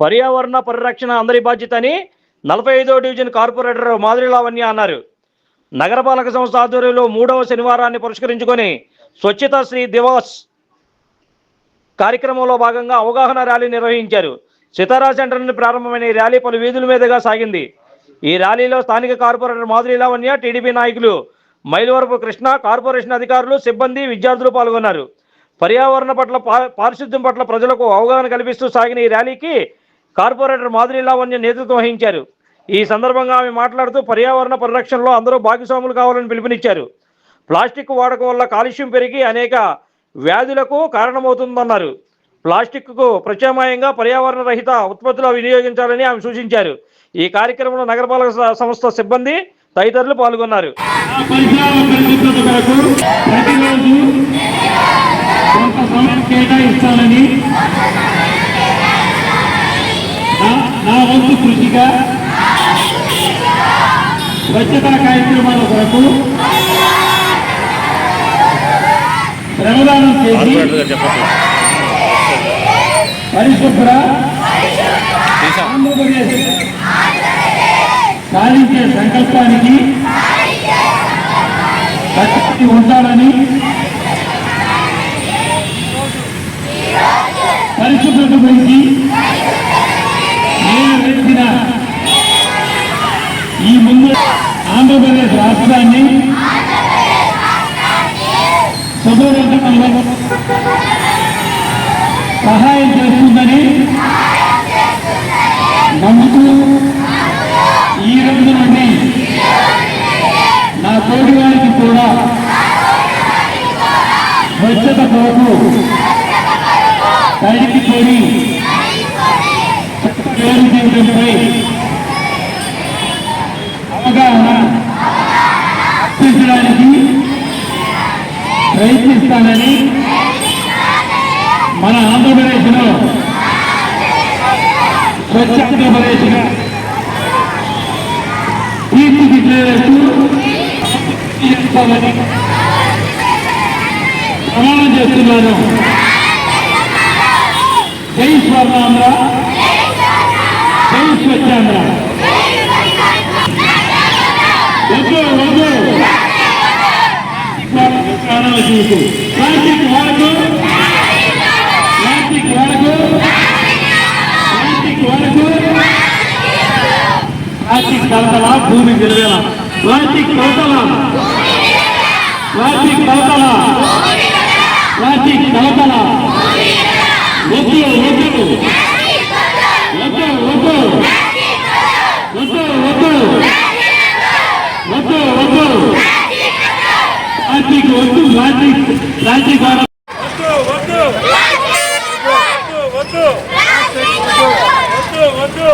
పర్యావరణ పరిరక్షణ అందరి బాధ్యత అని నలభై ఐదో డివిజన్ కార్పొరేటర్ మాధురి లావణ్య అన్నారు. నగరపాలక సంస్థ ఆధ్వర్యంలో మూడవ శనివారాన్ని పురస్కరించుకొని స్వచ్ఛత శ్రీ దివాస్ కార్యక్రమంలో భాగంగా అవగాహన ర్యాలీ నిర్వహించారు. సితారా సెంటర్ నుండి ప్రారంభమైన ఈ ర్యాలీ పలు వీధుల మీదుగా సాగింది. ఈ ర్యాలీలో స్థానిక కార్పొరేటర్ మాధురి లావణ్య టీడీపీ నాయకులు మైలవరపు కృష్ణ కార్పొరేషన్ అధికారులు సిబ్బంది విద్యార్థులు పాల్గొన్నారు. పర్యావరణ పట్ల పారిశుద్ధ్యం పట్ల ప్రజలకు అవగాహన కల్పిస్తూ సాగిన ఈ ర్యాలీకి కార్పొరేటర్ మాధురి లావణ్య నేతృత్వం వహించారు. ఈ సందర్భంగా ఆమె మాట్లాడుతూ పర్యావరణ పరిరక్షణలో అందరూ భాగస్వాములు కావాలని పిలుపునిచ్చారు. ప్లాస్టిక్ వాడకం వల్ల కాలుష్యం పెరిగి అనేక వ్యాధులకు కారణమవుతుందన్నారు. ప్లాస్టిక్కు ప్రత్యామ్నాయంగా పర్యావరణ రహిత ఉత్పత్తులు వినియోగించాలని ఆమె సూచించారు. ఈ కార్యక్రమంలో నగరపాలక సంస్థ సిబ్బంది తదితరులు పాల్గొన్నారు. కేటాయించాలని నా- వంతు కృషిగా స్వచ్ఛతా కార్యక్రమాల కొరకు శ్రమదానం చేసి పరిశుభ్ర ఆంధ్రప్రదేశ్ సాధించే సంకల్పానికి కట్టుబడి ఉంటానని పరిశుభ్రత గురించి నేను ఈ ముందు ఆంధ్రప్రదేశ్ రాష్ట్రాన్ని శుభ్రపరచడంలో సహాయం చేస్తుందని నమ్ముతూ ఈ రోజు నుండి నా తోటి వారికి కూడా స్వచ్ఛత కొరకు తడికి కొని జీవితంపై అవగాహన కల్పించడానికి ప్రయత్నిస్తానని మన ఆంధ్రప్రదేశ్లో స్వచ్ఛ ఆంధ్రప్రదేశ్గా తీర్చిదిద్దేందుకు చేస్తామని ప్రమాణం చేస్తున్నాను. జై స్వర్ణాంధ్ర. జై వద్దు వద్దు వాళ్ళకు చూపు ప్లాస్టిక్ వాడకు ప్లాస్టిక్ వాడకు ప్లాస్టిక్ వాడకు ప్లాస్టిక్ భూమి నిలవేల ప్లాస్టిక్ కలతల ప్లాస్టిక్ కలతల ప్లాస్టిక్ కలతల వద్దు వద్దు వద్దు వద్దు వద్దు వద్దు ప్లాస్టిక్ వద్దు ప్లాస్టిక్ ప్లాస్టిక్ వద్దు వద్దు వద్దు వద్దు వద్దు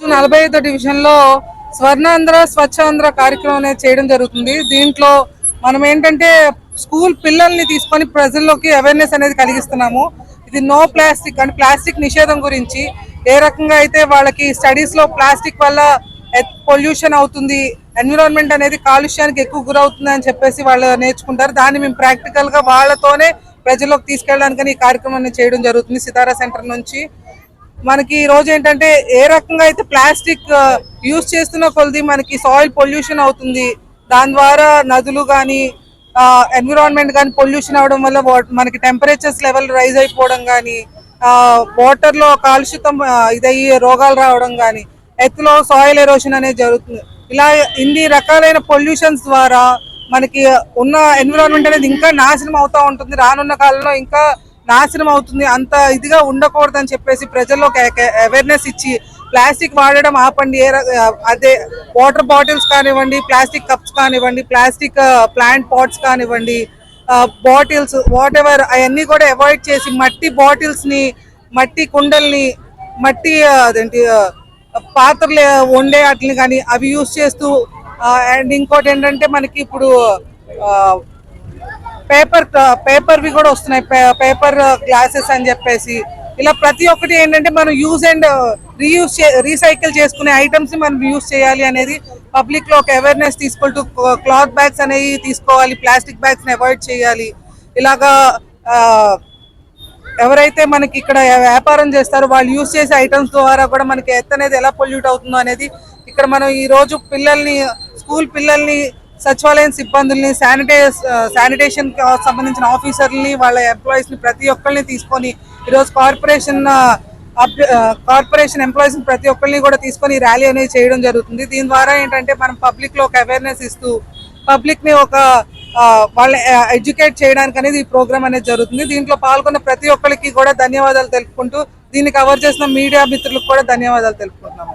నలభై ఐదో డివిజన్లో స్వర్ణాంధ్ర స్వచ్ఛాంధ్ర కార్యక్రమం అనేది చేయడం జరుగుతుంది. దీంట్లో మనం ఏంటంటే స్కూల్ పిల్లల్ని తీసుకొని ప్రజల్లోకి అవేర్నెస్ అనేది కలిగిస్తున్నాము. ఇది నో ప్లాస్టిక్ అంటే ప్లాస్టిక్ నిషేధం గురించి. ఏ రకంగా అయితే వాళ్ళకి స్టడీస్లో ప్లాస్టిక్ వల్ల పొల్యూషన్ అవుతుంది ఎన్విరాన్మెంట్ అనేది కాలుష్యానికి ఎక్కువ గురవుతుంది అని చెప్పేసి వాళ్ళు నేర్చుకుంటారు. దాన్ని మేము ప్రాక్టికల్గా వాళ్ళతోనే ప్రజల్లోకి తీసుకెళ్ళడానికి ఈ కార్యక్రమాన్ని చేయడం జరుగుతుంది సితారా సెంటర్ నుంచి. మనకి ఈ రోజు ఏంటంటే ఏ రకంగా అయితే ప్లాస్టిక్ యూజ్ చేస్తున్న కొలది మనకి సాయిల్ పొల్యూషన్ అవుతుంది. దాని ద్వారా నదులు కానీ ఎన్విరాన్మెంట్ కానీ పొల్యూషన్ అవడం వల్ల మనకి టెంపరేచర్స్ లెవెల్ రైజ్ అయిపోవడం కానీ వాటర్లో కాలుష్యతం ఇదయ్యే ఇదయ్యి రోగాలు రావడం కానీ ఎత్తులో సాయిల్ ఎరోషన్ అనేది జరుగుతుంది. ఇలా ఇన్ని రకాలైన పొల్యూషన్స్ ద్వారా మనకి ఉన్న ఎన్విరాన్మెంట్ అనేది ఇంకా నాశనం అవుతూ ఉంటుంది. రానున్న కాలంలో ఇంకా నాశనం అవుతుంది అంత ఇదిగా ఉండకూడదు అని చెప్పేసి ప్రజల్లోకి అవేర్నెస్ ఇచ్చి ప్లాస్టిక్ వాడడం ఆపండి ఏ అదే వాటర్ బాటిల్స్ కానివ్వండి ప్లాస్టిక్ కప్స్ కానివ్వండి ప్లాస్టిక్ ప్లాంట్ పాట్స్ కానివ్వండి బాటిల్స్ వాట్ ఎవర్ అవన్నీ కూడా అవాయిడ్ చేసి మట్టి బాటిల్స్ని మట్టి కుండల్ని మట్టి uh, అదేంటి uh, పాత్రలు వండే వాటిని కానీ అవి యూస్ చేస్తూ uh, అండ్ ఇంకోటి ఏంటంటే మనకి ఇప్పుడు పేపర్ పేపర్వి కూడా వస్తున్నాయి. పేపర్ గ్లాసెస్ అని చెప్పేసి. ఇలా ప్రతి ఒక్కటి ఏంటంటే మనం యూజ్ అండ్ రీయూజ్ రీసైకిల్ చేసుకునే ఐటమ్స్ మనం యూజ్ చేయాలి అనేది పబ్లిక్లో ఒక అవేర్నెస్ తీసుకుంటూ క్లాత్ బ్యాగ్స్ అనేవి తీసుకోవాలి ప్లాస్టిక్ బ్యాగ్స్ని అవాయిడ్ చేయాలి. ఇలాగా ఎవరైతే మనకి ఇక్కడ వ్యాపారం చేస్తారో వాళ్ళు యూజ్ చేసే ఐటమ్స్ ద్వారా కూడా మనకి ఎత్ అనేది ఎలా పొల్యూట్ అవుతుందో అనేది ఇక్కడ మనం ఈ రోజు పిల్లల్ని స్కూల్ పిల్లల్ని సచివాలయం సిబ్బందుల్ని శానిటైజ్ శానిటేషన్ సంబంధించిన ఆఫీసర్ని వాళ్ళ ఎంప్లాయీస్ని ప్రతి ఒక్కరిని తీసుకొని ఈరోజు కార్పొరేషన్ కార్పొరేషన్ ఎంప్లాయీస్ని ప్రతి ఒక్కరిని కూడా తీసుకొని ర్యాలీ అనేది చేయడం జరుగుతుంది. దీని ద్వారా ఏంటంటే మనం పబ్లిక్లో ఒక అవేర్నెస్ ఇస్తూ పబ్లిక్ని ఒక వాళ్ళ ఎడ్యుకేట్ చేయడానికి అనేది ఈ ప్రోగ్రామ్ అనేది జరుగుతుంది. దీంట్లో పాల్గొన్న ప్రతి ఒక్కరికి కూడా ధన్యవాదాలు తెలుపుకుంటూ దీన్ని కవర్ చేసిన మీడియా మిత్రులకు కూడా ధన్యవాదాలు తెలుపుకుంటున్నాము